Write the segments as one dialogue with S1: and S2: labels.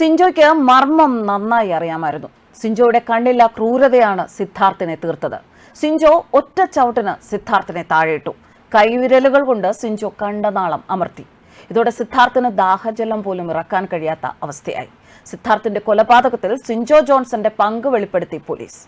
S1: സിഞ്ചോയ്ക്ക് മർമ്മം നന്നായി അറിയാമായിരുന്നു. സിഞ്ചോയുടെ കണ്ണില്ല ക്രൂരതയാണ് സിദ്ധാർത്ഥിനെ തീർത്തത്. സിഞ്ചോ ഒറ്റ ചവിട്ടിന് സിദ്ധാർത്ഥിനെ താഴെയിട്ടു. കൈവിരലുകൾ കൊണ്ട് സിഞ്ചോ കണ്ടനാളം അമർത്തി. ഇതോടെ സിദ്ധാർത്ഥിന് ദാഹജലം പോലും ഇറക്കാൻ കഴിയാത്ത അവസ്ഥയായി. സിദ്ധാർത്ഥിന്റെ കൊലപാതകത്തിൽ സിഞ്ചോ ജോൺസന്റെ പങ്ക് വെളിപ്പെടുത്തി പോലീസ്.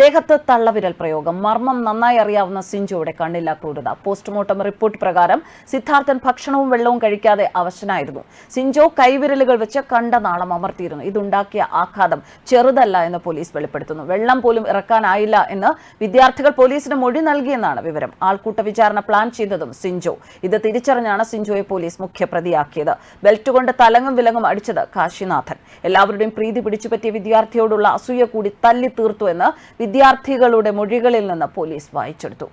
S1: ദേഹത്ത് തള്ളവിരൽ പ്രയോഗം. മർമ്മം നന്നായി അറിയാവുന്ന സിഞ്ചുവിടെ കണ്ണില്ല ക്രൂരത പോസ്റ്റ്മോർട്ടം റിപ്പോർട്ട് പ്രകാരം സിദ്ധാർത്ഥൻ ഭക്ഷണവും വെള്ളവും കഴിക്കാതെ അവശനായിരുന്നു. സിഞ്ചോ കൈവിരലുകൾ വെച്ച് കണ്ട നാളം അമർത്തിയിരുന്നു. ഇതുണ്ടാക്കിയ ആഘാതം ചെറുതല്ല എന്ന് പോലീസ് വെളിപ്പെടുത്തുന്നു. വെള്ളം പോലും ഇറക്കാനായില്ല എന്ന് വിദ്യാർത്ഥികൾ പോലീസിന് മൊഴി നൽകിയെന്നാണ് വിവരം. ആൾക്കൂട്ട വിചാരണ പ്ലാൻ ചെയ്തതും സിഞ്ചോ ഇത് തിരിച്ചറിഞ്ഞാണ് സിഞ്ചോയെ പോലീസ് മുഖ്യപ്രതിയാക്കിയത്. ബെൽറ്റ് കൊണ്ട് തലങ്ങും വിലങ്ങും അടിച്ചത് കാശിനാഥൻ. എല്ലാവരുടെയും പ്രീതി പിടിച്ചുപറ്റിയ വിദ്യാർത്ഥിയോടുള്ള അസൂയ കൂടി തല്ലി തീർത്തു എന്ന് വിദ്യാർത്ഥികളുടെ മൊഴികളിൽ നിന്ന് പോലീസ് വായിച്ചെടുത്തു.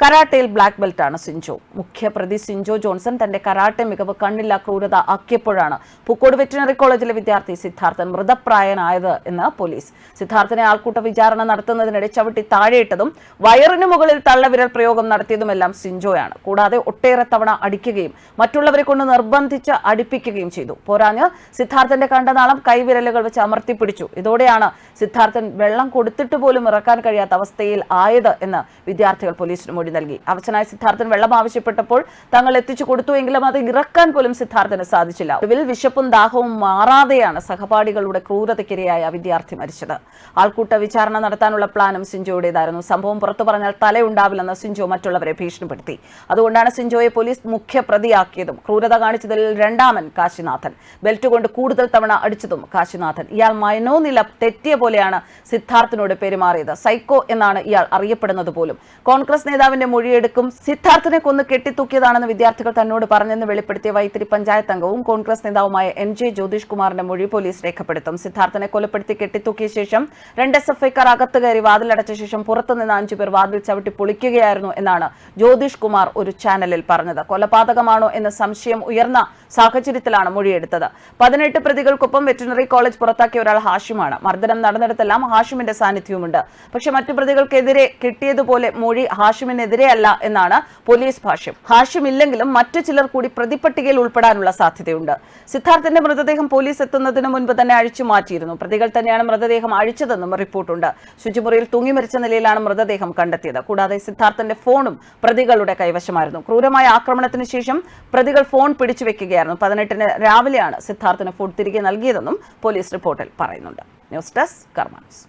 S1: കരാട്ടയിൽ ബ്ലാക്ക് ബെൽറ്റാണ് സിഞ്ചോ. മുഖ്യപ്രതി സിഞ്ചോ ജോൺസൺ തന്റെ കരാട്ടെ മികവ് കണ്ണില്ല ക്രൂരത ആക്കിയപ്പോഴാണ് പൂക്കോട് വെറ്റിനറി കോളേജിലെ വിദ്യാർത്ഥി സിദ്ധാർത്ഥൻ മൃതപ്രായനായത് എന്ന് പോലീസ്. സിദ്ധാർത്ഥനെ ആൾക്കൂട്ട വിചാരണ നടത്തുന്നതിനിടെ ചവിട്ടി താഴെയിട്ടതും വയറിനു മുകളിൽ തള്ളവിരൽ പ്രയോഗം നടത്തിയതുമെല്ലാം സിഞ്ചോയാണ് കൂടാതെ ഒട്ടേറെ തവണ അടിക്കുകയും മറ്റുള്ളവരെ കൊണ്ട് നിർബന്ധിച്ച് അടിപ്പിക്കുകയും ചെയ്തു. പോരാഞ്ഞ് സിദ്ധാർത്ഥന്റെ കണ്ടനാളം കൈവിരലുകൾ വെച്ച് അമർത്തിപ്പിടിച്ചു. ഇതോടെയാണ് സിദ്ധാർത്ഥൻ വെള്ളം കൊടുത്തിട്ട് പോലും ഇറക്കാൻ കഴിയാത്ത അവസ്ഥയിൽ ആയത് എന്ന് വിദ്യാർത്ഥികൾ പോലീസിന് മൊഴി നൽകി. അവശനായ സിദ്ധാർത്ഥൻ വെള്ളം ആവശ്യപ്പെട്ടപ്പോൾ തങ്ങൾ എത്തിച്ചു കൊടുത്തുവെങ്കിലും അത് ഇറക്കാൻ പോലും സിദ്ധാർത്ഥന് സാധിച്ചില്ല. ഒടുവിൽ വിശപ്പും ദാഹവും മാറാതെയാണ് സഹപാഠികളുടെ ക്രൂരതയ്ക്കിരയായ വിദ്യാർത്ഥി മരിച്ചത്. ആൾക്കൂട്ട വിചാരണ നടത്താനുള്ള പ്ലാനും സിഞ്ചോയുടേതായിരുന്നു. സംഭവം പുറത്തു പറഞ്ഞാൽ തലയുണ്ടാവില്ലെന്ന് സിഞ്ചോ മറ്റുള്ളവരെ ഭീഷണിപ്പെടുത്തി. അതുകൊണ്ടാണ് സിഞ്ചോയെ പോലീസ് മുഖ്യ മുഖ്യപ്രതിയാക്കിയതും ക്രൂരത കാണിച്ചതിൽ രണ്ടാമൻ കാശിനാഥൻ. ബെൽറ്റ് കൊണ്ട് കൂടുതൽ തവണ അടിച്ചതും കാശിനാഥൻ. ഇയാൾ മനോനില തെറ്റിയ പോലെയാണ് സിദ്ധാർത്ഥിനോട് പെരുമാറിയത്. സൈക്കോ എന്നാണ് ഇയാൾ അറിയപ്പെടുന്നത് പോലും. കോൺഗ്രസ് നേതാവിന്റെ മൊഴിയെടുക്കും. സിദ്ധാർത്ഥിനെ കൊന്ന് കെട്ടിത്തൂക്കിയതാണെന്ന് വിദ്യാർത്ഥികൾ തന്നോട് പറഞ്ഞെന്ന് വെളിപ്പെടുത്തിയ വൈത്തിരി പഞ്ചായത്ത് അംഗവും കോൺഗ്രസ് നേതാവുമായ എൻ ജെ ജ്യോതിഷ് കുമാറിന്റെ മൊഴി പോലീസ് രേഖപ്പെടുത്തും. സിദ്ധാർത്ഥനെ കൊലപ്പെടുത്തി കെട്ടിത്തൂക്കിയ ശേഷം രണ്ട് എസ് എഫ് ഐക്കാർ അകത്ത് കയറി വാതിലടച്ച ശേഷം പുറത്തുനിന്ന് അഞ്ചു പേർ വാതിൽ ചവിട്ടി പൊളിക്കുകയായിരുന്നു എന്നാണ് ജ്യോതിഷ് കുമാർ ഒരു ചാനലിൽ പറഞ്ഞത്. കൊലപാതകമാണോ എന്ന സംശയം ഉയർന്ന സാഹചര്യത്തിലാണ് മൊഴിയെടുത്തത്. പതിനെട്ട് പ്രതികൾക്കൊപ്പം വെറ്റിനറി കോളേജ് പുറത്താക്കിയ ഒരാൾ ഹാഷിമാണ്. മർദ്ദനം നടന്നിടത്തെല്ലാം ഹാഷിമിന്റെ സാന്നിധ്യവുമുണ്ട്. പക്ഷേ മറ്റു പ്രതികൾക്കെതിരെ കിട്ടിയതുപോലെ മൊഴി ഹാഷിമിനെതിരെ അല്ല എന്നാണ് പോലീസ് ഭാഷ്യം. ഭാഷ്യമില്ലെങ്കിലും മറ്റു ചിലർ കൂടി പ്രതിപട്ടികയിൽ ഉൾപ്പെടാനുള്ള സാധ്യതയുണ്ട്. സിദ്ധാർത്ഥന്റെ മൃതദേഹം പോലീസ് എത്തുന്നതിന് മുൻപ് തന്നെ അഴിച്ചു മാറ്റിയിരുന്നു. പ്രതികൾ തന്നെയാണ് മൃതദേഹം അഴിച്ചതെന്നും റിപ്പോർട്ടുണ്ട്. ശുചിമുറിയിൽ തൂങ്ങി മരിച്ച നിലയിലാണ് മൃതദേഹം കണ്ടെത്തിയത്. കൂടാതെ സിദ്ധാർത്ഥന്റെ ഫോണും പ്രതികളുടെ കൈവശമായിരുന്നു. ക്രൂരമായ ആക്രമണത്തിന് ശേഷം പ്രതികൾ ഫോൺ പിടിച്ചു വെക്കുകയായിരുന്നു. പതിനെട്ടിന് രാവിലെയാണ് സിദ്ധാർത്ഥന് ഫോൺ തിരികെ നൽകിയതെന്നും പോലീസ് റിപ്പോർട്ടിൽ പറയുന്നുണ്ട്. News desk കർമാൻസ്